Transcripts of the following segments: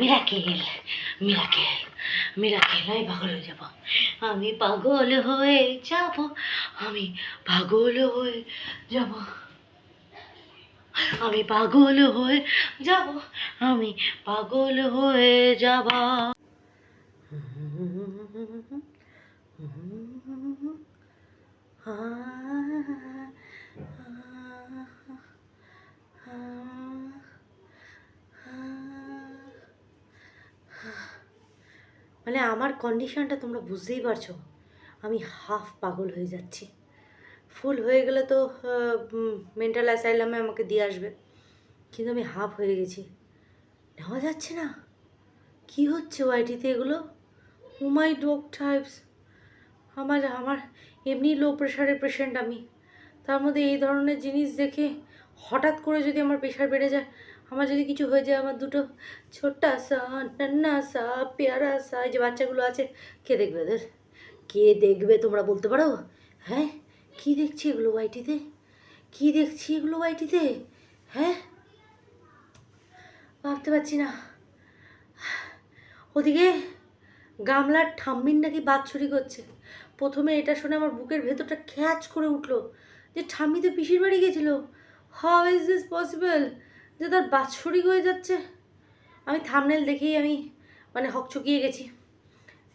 Miracle miracle miracle যাব। আমি পাগল হয়ে যাব, আমি পাগল হয়ে যাব। আমি পাগল হয়ে যাব, আমি পাগল হয়ে যাব। মানে আমার কন্ডিশনটা তোমরা বুঝতেই পারছ। আমি হাফ পাগল হয়ে যাচ্ছি। ফুল হয়ে গেলে তো মেন্টাল অ্যাসাইলামে আমাকে দিয়ে আসবে। কিন্তু আমি হাফ হয়ে গেছি। নেওয়া যাচ্ছে না। কি হচ্ছে ওয়াইটিতে এগুলো? উমাই ডোক টাইপস আমার আমার এমনি লো প্রেশারের পেশেন্ট আমি। তার মধ্যে এই ধরনের জিনিস দেখে হঠাৎ করে যদি আমার প্রেশার বেড়ে যায়, আমার যদি কিছু হয়ে যায়, আমার দুটো ছোট্টা সা, নান্না সা, পেয়ারা সা, এই যে বাচ্চাগুলো আছে, কে দেখবে ওদের? কে দেখবে তোমরা বলতে পারো? হ্যাঁ? কি দেখছি এগুলো ওয়াইটিতে কি দেখছি এগুলো ওয়াইটিতে হ্যাঁ? ভাবতে পারছি না। ওদিকে গামলার ঠাম্মির নাকি বাৎসরিক হচ্ছে প্রথমে এটা শুনে আমার বুকের ভেতরটা খ্যাচ করে উঠল যে ঠাম্মি তো পিসির বাড়ি গেছিল। হাউ ইজ দিস পসিবল যে তার বাৎসরিক হয়ে যাচ্ছে। আমি থামনেল দেখেই আমি মানে হকচকিয়ে গেছি।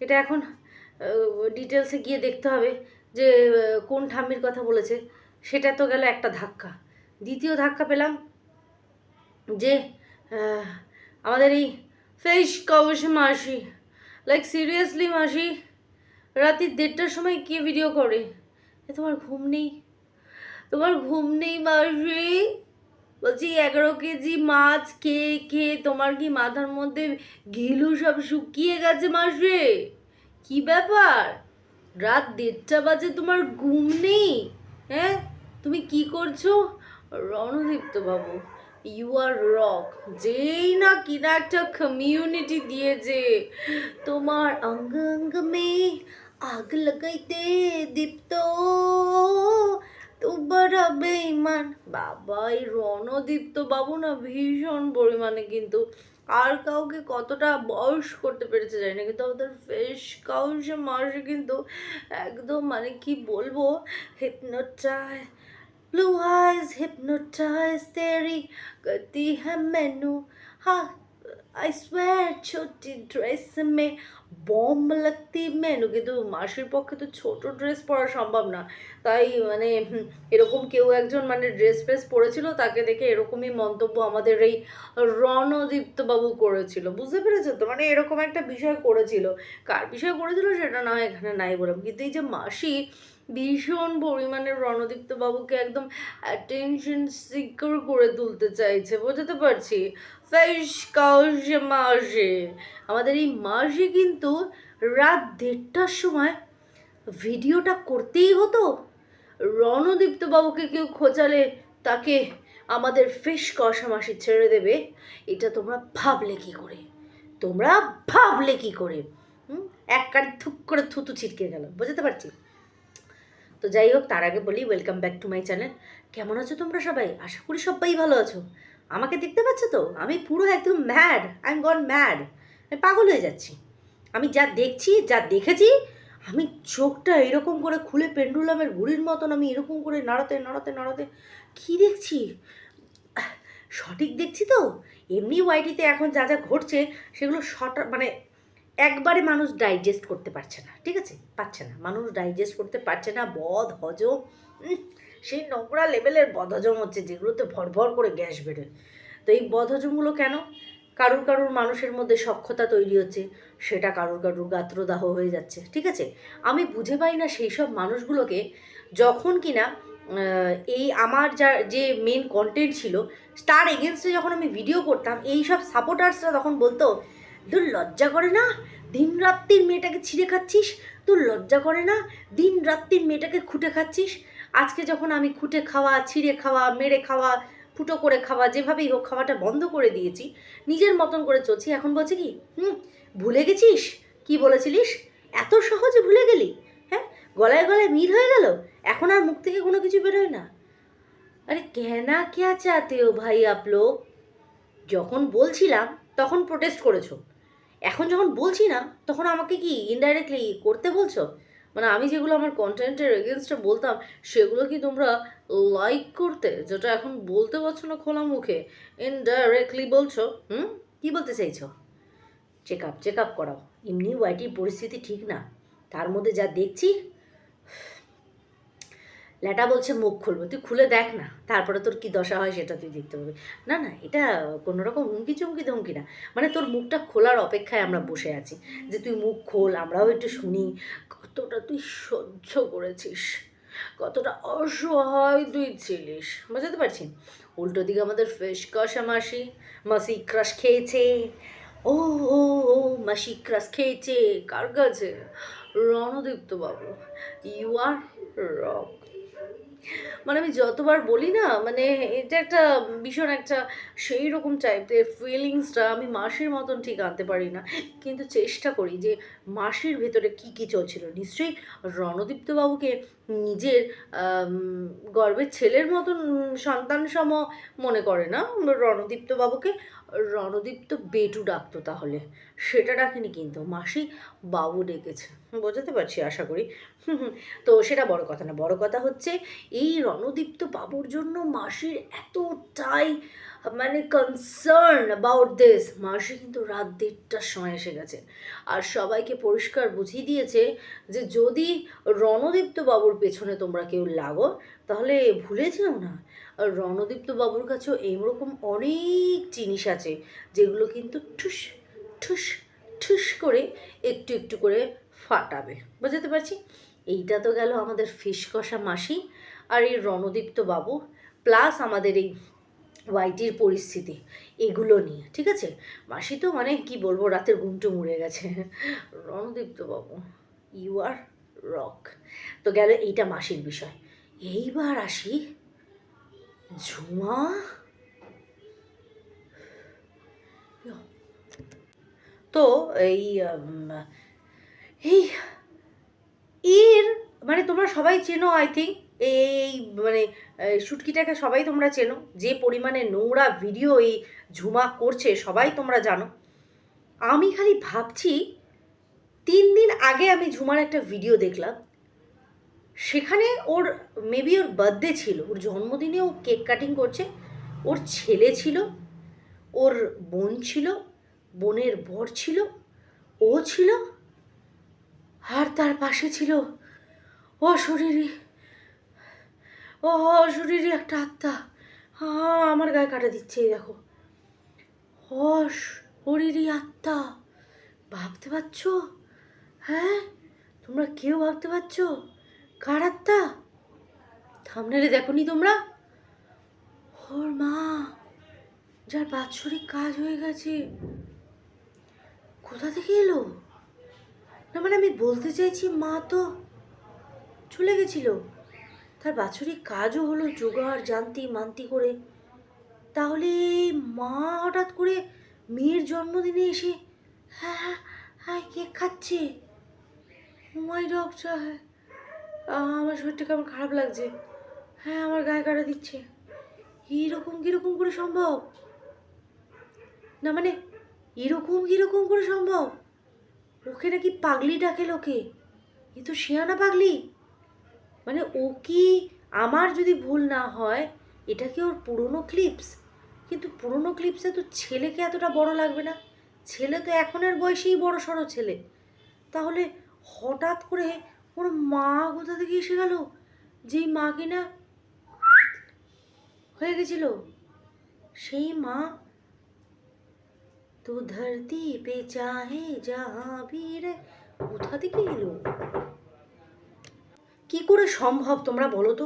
এটা এখন ডিটেলসে গিয়ে দেখতে হবে যে কোন ঠাম্মির কথা বলেছে। সেটা তো গেল একটা ধাক্কা। দ্বিতীয় ধাক্কা পেলাম যে আমাদের এই ফেস কবসে মাসি লাইক সিরিয়াসলি মাসি রাত্রি দেড়টার সময় কে ভিডিও করে। তোমার ঘুম নেই? তোমার ঘুম নেই মাসি বলছি, এগারো কেজি মাছ খেয়ে খেয়ে তোমার কি মাথার মধ্যে ঘিলু সব শুকিয়ে গেছে মাসে কি ব্যাপার? রাত দেড়টা বাজে তোমার ঘুম নেই? হ্যাঁ? তুমি কি করছ? রণদীপ্ত বাবু ইউ আর রক যেই না কিনা একটা কমিউনিটি দিয়েছে। তোমার অঙ্গ অঙ্গ আগ লাগাইতে দীপ্ত। তোমার বেইমান বাবা এই রণদীপ্ত বাবু না ভীষণ পরিমাণে কিন্তু। আর কাউকে কতটা বয়স করতে পেরেছে জানি না, কিন্তু আমাদের ফেস কাউসে মাসে কিন্তু একদম মানে কি বলব hypnotize ब्लू आइज हिप्नोटाइज तेरी करती है मैनू हाँ आई स्वेर छोटी ड्रेस में বম্ব লাগতি মেনু কিন্তু মাসির পক্ষে তো ছোট ড্রেস পরা সম্ভব না তাই মানে হুম, এরকম কেউ একজন মানে ড্রেস ফ্রেস পরেছিল তাকে দেখে এরকমই মন্তব্য আমাদের এই রণদীপ্ত বাবু করেছিল বুঝতে পেরেছো তো মানে এরকম একটা বিষয় করেছিল কার বিষয় করেছিল সেটা না হয় এখানে নাই বললাম কিন্তু এই যে মাসি ভীষণ পরিমাণে রণদীপ্ত বাবুকে একদম অ্যাটেনশন সিকিউর করে তুলতে চাইছে, বোঝাতে পারছি? ফেস মাসে আমাদের এই মাসে কিন্তু রাত দেড়টার সময় ভিডিওটা করতেই হতো। রণদীপ্ত বাবুকে কেউ খোঁচালে তাকে আমাদের ফেস কষা মাসি ছেড়ে দেবে। এটা তোমরা ভাবলে কি করে? তোমরা ভাবলে কি করে? এক কান থুক করে থুতু ছিটকে গেল, বুঝতে পারছি? তো যাই হোক, তার আগে বলি welcome back to my channel কেমন আছো তোমরা সবাই? আশা করি সবাই ভালো আছো। আমাকে দেখতে পাচ্ছ তো? আমি পুরো একদম mad I am gone mad আমি পাগল হয়ে যাচ্ছি। আমি যা দেখছি, যা দেখেছি, আমি চোখটা এরকম করে খুলে পেন্ডুলামের ঘুড়ির মতন আমি এরকম করে নাড়াতে নাড়াতে নাড়াতে, কী দেখছি? সঠিক দেখছি তো? এমনি ওয়াইটিতে এখন যা যা ঘটছে, সেগুলো শর্ট মানে একবারে মানুষ ডাইজেস্ট করতে পারছে না, ঠিক আছে? পারছে না। মানুষ ডাইজেস্ট করতে পারছে না, বদ, হজম সেই নোংরা লেভেলের বদহজম হচ্ছে, যেগুলোতে ভর ভর করে গ্যাস বেরোয়। তো এই বদহজমগুলো কেন? কারুর কারুর মানুষের মধ্যে সক্ষতা তৈরি হচ্ছে, সেটা কারুর কারুর গাত্রদাহ হয়ে যাচ্ছে, ঠিক আছে? আমি বুঝে পাই না সেই সব মানুষগুলোকে যখন কিনা এই আমার যা, যে মেন কন্টেন্ট ছিল, তার এগেনস্টে যখন আমি ভিডিও করতাম, এই সব সাপোর্টার্সরা তখন বলতো তোর লজ্জা করে না? দিন রাত্রির মেয়েটাকে ছিঁড়ে খাচ্ছিস? তোর লজ্জা করে না? দিন রাত্রির মেয়েটাকে খুঁটে খাচ্ছিস? আজকে যখন আমি খুঁটে খাওয়া, ছিঁড়ে খাওয়া, মেরে খাওয়া, ফুটো করে খাওয়া, যেভাবেই হোক খাওয়াটা বন্ধ করে দিয়েছি, নিজের মতন করে চলছি, এখন বলছে কি, হুম, ভুলে গেছিস? কি বলেছিলিস? এত সহজে ভুলে গেলি? হ্যাঁ গলায় গলায় মিল হয়ে গেল? এখন আর মুখ থেকে কোনো কিছু বেরোয় না? আরে কেনা ক্যা চাতে ও ভাই আপ লোক? যখন বলছিলাম, তখন প্রোটেস্ট করেছ। এখন যখন বলছি না, তখন আমাকে কি ইনডাইরেক্টলি করতে বলছো? মানে আমি যেগুলো আমার কন্টেন্টের এগেনস্টে বলতাম, সেগুলো কি তোমরা লাইক করতে, যেটা এখন বলতে পারছ না খোলা মুখে ইনডাইরেক্টলি বলছো? হুম? কি বলতে চাইছো? চেক আপ চেক আপ করাও। এমনি ওয়াইটির পরিস্থিতি ঠিক না। তার মধ্যে যা দেখছি ল্যাটা বলছে, মুখ খুলবো। তুই খুলে দেখ না, তারপরে তোর কি দশা হয় সেটা তুই দেখতে পাবি। না না, এটা কোনো রকম হুমকি চুমকি ধমকি না। মানে তোর মুখটা খোলার অপেক্ষায় আমরা বসে আছি যে তুই মুখ খোল, আমরাও একটু শুনি। কতটা তুই সহ্য করেছিস? কতটা অসহায় তুই ছিলিস। বুঝতে পারছি? উল্টো দিকে আমাদের ফেস কষা মাসি মাসি ক্রাশ খেয়েছে। ও ও ও, মাসি ক্রাশ খেয়েছে, কার কাছে? রণদীপ্ত বাবু ইউ আর রক মানে আমি যতবার বলি না মানে এটা একটা ভীষণ একটা সেই রকম টাইপের ফিলিংসটা আমি মাসির মতন ঠিক আনতে পারি না। কিন্তু চেষ্টা করি যে মাসির ভেতরে কি কি চলছিল। নিশ্চয়ই রণদীপ্তবাবুকে নিজের গর্বের ছেলের মতন সন্তান সম মনে করে না রণদীপ্ত বাবুকে তো বেটু ডাকতো তাহলে। সেটা ডাকেনি কিন্তু। মাসি বাবু ডেকেছে। বোঝাতে পারছি, আশা করি। তো সেটা বড় কথা না। বড় কথা হচ্ছে, এই রণদীপ্ত বাবুর জন্য মাসির এতটাই মানে কনসার্ন অ্যাবাউট দিস মাসি কিন্তু রাত দেড়টার সময় এসে গেছে। আর সবাইকে পরিষ্কার বুঝিয়ে দিয়েছে যে যদি রণদীপ্ত বাবুর পেছনে তোমরা কেউ লাগো, তাহলে ভুলে যেও না। আর রণদীপ্ত বাবুর কাছেও এইরকম অনেক জিনিস আছে, যেগুলো কিন্তু ঠুস ঠুস ঠুস করে একটু একটু করে ফাটাবে। বুঝতে পারছি? এইটা তো গেল আমাদের ফিস কষা মাসি আর এই রণদীপ্ত বাবু প্লাস আমাদের এই ওয়াইটির পরিস্থিতি, এগুলো নিয়ে, ঠিক আছে? মাসি তো মানে কি বলব, রাতের ঘুমটু মুড়ে গেছে। রণদীপ্ত বাবু ইউ আর রক তো গেল এইটা মাসির বিষয়। এইবার আসি, ঝুমা? তো এই এই, এর মানে তোমরা সবাই চেনো আই থিঙ্ক এই মানে শুটকিটাকে সবাই তোমরা চেনো। যে পরিমাণে নোংরা ভিডিও এই ঝুমা করছে, সবাই তোমরা জানো। আমি খালি ভাবছি, তিন দিন আগে আমি ঝুমার একটা ভিডিও দেখলাম। সেখানে ওর মেবি ওর বার্থডে ছিল। ওর জন্মদিনে ও কেক কাটিং করছে। ওর ছেলে ছিল। ওর বোন ছিল। বোনের বর ছিল। ও ছিল। আর তার পাশে ছিল ও শরীরই ও শরীরই একটা আত্মা। হ্যাঁ আমার গায়ে কাটা দিচ্ছে দেখো। ও শরীরই আত্মা। ভাবতে পারছ? হ্যাঁ? তোমরা কেউ ভাবতে পারছ? কার আত্মা? থামনেলে দেখোনি তোমরা? ওর মা, যার বাৎসরিক কাজ হয়ে গেছে। কোথা থেকে এলো? না মানে আমি বলতে চাইছি মা তো চলে গেছিল। তার বাৎসরিক কাজও হলো জোগাড়, জানতি, মানতি করে। তাহলে মা হঠাৎ করে মেয়ের জন্মদিনে এসে হ্যাঁ হ্যাঁ হ্যাঁ কেক খাচ্ছে। মাই ডক্টর হ্যাঁ আমার শরীরটা কেমন খারাপ লাগছে। হ্যাঁ আমার গায়ে কাটা দিচ্ছে। এইরকম কীরকম করে সম্ভব? না মানে এরকম কীরকম করে সম্ভব? ওকে নাকি পাগলি ডাকে লোকে? এ তো শিয়ানা পাগলি। মানে ও কি আমার যদি ভুল না হয়, এটা কি ওর পুরনো ক্লিপস কিন্তু পুরনো ক্লিপসে তো ছেলেকে এতটা বড় লাগবে না। ছেলে তো এখনের বয়সেই বড় সড়ো ছেলে। তাহলে হঠাৎ করে ওর মা কোথা থেকে এসে গেল? যেই মা কিনা হয়ে গেছিল। সেই মা তো ধরতি পে চাহে যাহা भी রে, কোথা থেকে এলো? কি করে সম্ভব তোমরা বলো তো?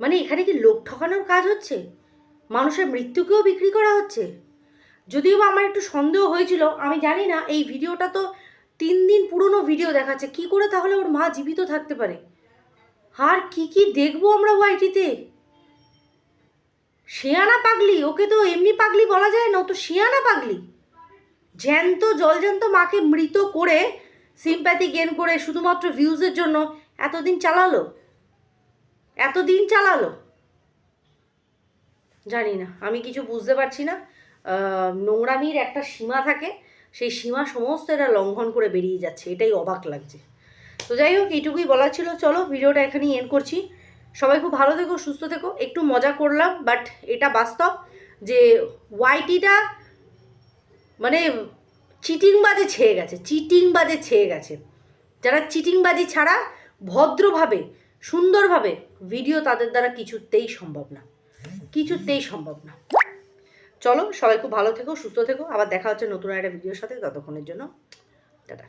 মানে এখানে কি লোক ঠকানোর কাজ হচ্ছে? মানুষের মৃত্যুকেও বিক্রি করা হচ্ছে? যদিও বা আমার একটু সন্দেহ হয়েছিল, আমি জানি না, এই ভিডিওটা তো তিন দিন পুরনো ভিডিও দেখাচ্ছে, কি করে তাহলে ওর মা জীবিত থাকতে পারে? আর কি কি দেখব আমরা ওয়াইটিতে? শেয়ানা পাগলি, ওকে তো এমনি পাগলি বলা যায় না, ও তো শেয়ানা পাগলি। জ্যান্ত, জলজ্যান্ত মাকে মৃত করে সিম্প্যাথি গেন করে শুধুমাত্র ভিউজের জন্য এতদিন চালালো? এত দিন চালালো? জানি না, আমি কিছু বুঝতে পারছি না। নোংরামির একটা সীমা থাকে, সেই সীমা সমস্ত এরা লঙ্ঘন করে বেরিয়ে যাচ্ছে, এটাই অবাক লাগছে। তো যাই হোক, এইটুকুই বলার ছিল, চলো ভিডিওটা এখানেই এন্ড করছি। সবাই খুব ভালো থেকো, সুস্থ থেকো, একটু মজা করলাম বাট এটা বাস্তব যে ওয়াইটিটা মানে চিটিংবাজে ছেয়ে গেছে চিটিংবাজে ছেয়ে গেছে। যারা চিটিংবাজি ছাড়া ভদ্রভাবে, সুন্দরভাবে ভিডিও তাদের দ্বারা কিছুতেই সম্ভব না। কিছুতেই সম্ভব না। চলো, সবাই খুব ভালো থেকো, সুস্থ থেকো। আবার দেখা হচ্ছে নতুন একটা ভিডিওর সাথে। ততক্ষণের জন্য, টাটা।